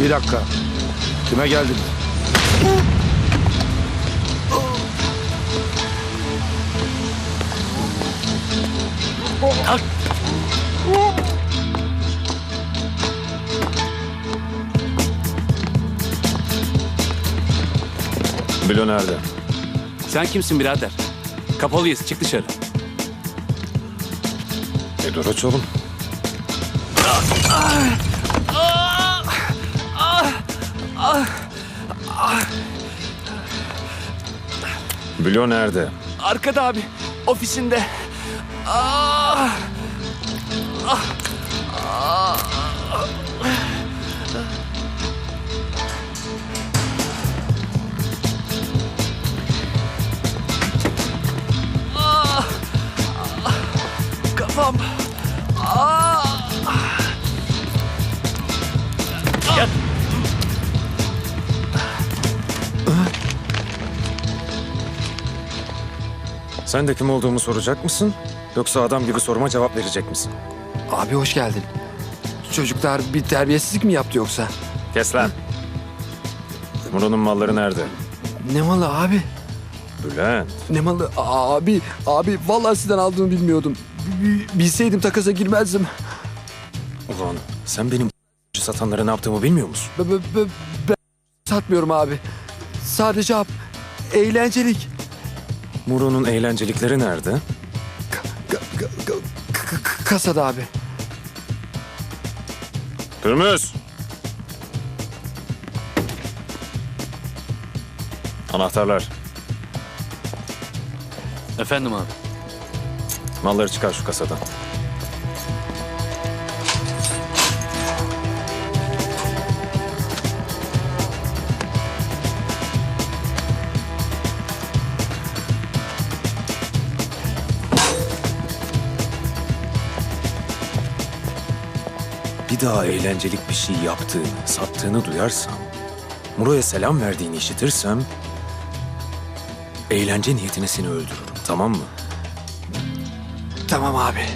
Bir dakika. Kime geldin? Bilo nerede? Sen kimsin birader? Kapalıyız çık dışarı. E dur aç oğlum. Bilo nerede? Arkada abi ofisinde. Ah! Kafam. Ah! Sen de kim olduğumu soracak mısın? Yoksa adam gibi soruma cevap verecek misin? Abi hoş geldin. Çocuklar bir terbiyesizlik mi yaptı yoksa? Kes lan. Muro'nun malları nerede? Ne malı abi? Bülent. Ne malı? Abi, abi vallahi sizden aldığımı bilmiyordum. B- Bilseydim takasa girmezdim. Ulan sen benim satanlara ne yaptığımı bilmiyor musun? Ben satmıyorum abi. Sadece ab, eğlencelik. Muro'nun eğlencelikleri nerede? Kasada abi. Pürmüz. Anahtarlar. Efendim abi. Malları çıkar şu kasadan. Bir daha eğlencelik bir şey yaptığını, sattığını duyarsam, Muro'ya selam verdiğini işitirsem, eğlence niyetine seni öldürürüm, tamam mı? Tamam abi.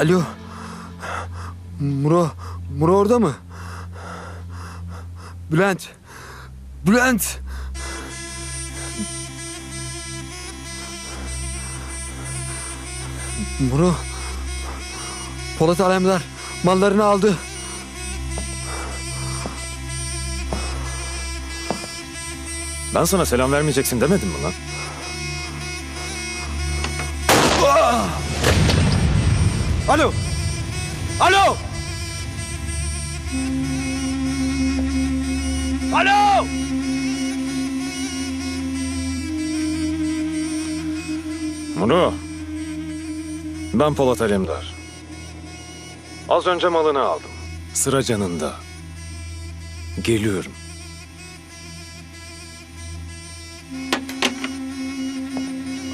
Alo. Muro, Muro orada mı? Bülent. Bülent. Muro. Polat Alemdar mallarını aldı. Ben sana selam vermeyeceksin demedim mi lan? Alo. Alo. Alo. Muro. Ben Polat Alemdar. Az önce malını aldım. Sıra canında. Geliyorum.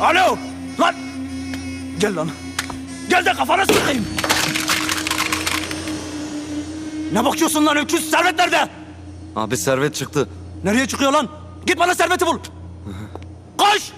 Alo. Lan. Gel lan. Gel de kafana sıkayım. Ne bakıyorsun lan öküz? Servet nerede? Abi servet çıktı. Nereye çıkıyor lan? Git bana serveti bul. Koş.